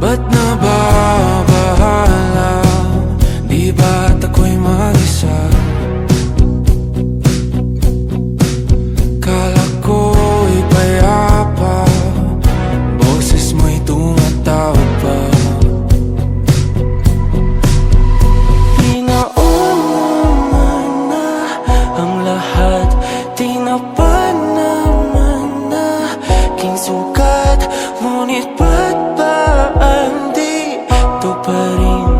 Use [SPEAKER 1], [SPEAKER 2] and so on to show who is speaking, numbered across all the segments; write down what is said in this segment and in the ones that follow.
[SPEAKER 1] Ba't nababahala? Di ba't ako'y mag-isa? Kala ko'y payapa Boses mo'y tumatawag pa Pinauna na ang lahat Di na pa naman na King sukat Ngunit ba't nakaraan Di ito pa rin.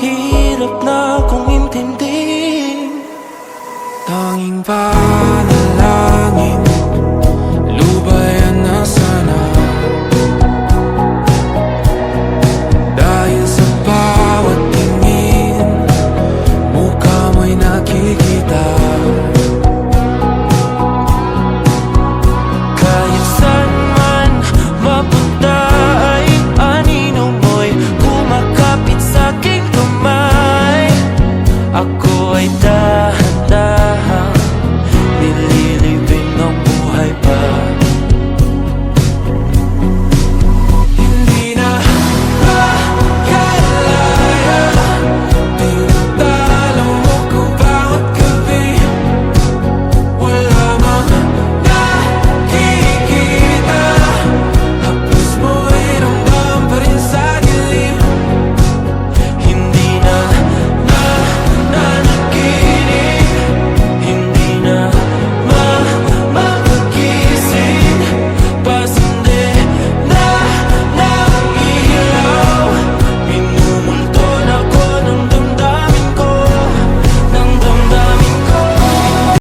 [SPEAKER 1] Hirap na kong intindi Tanging pa above.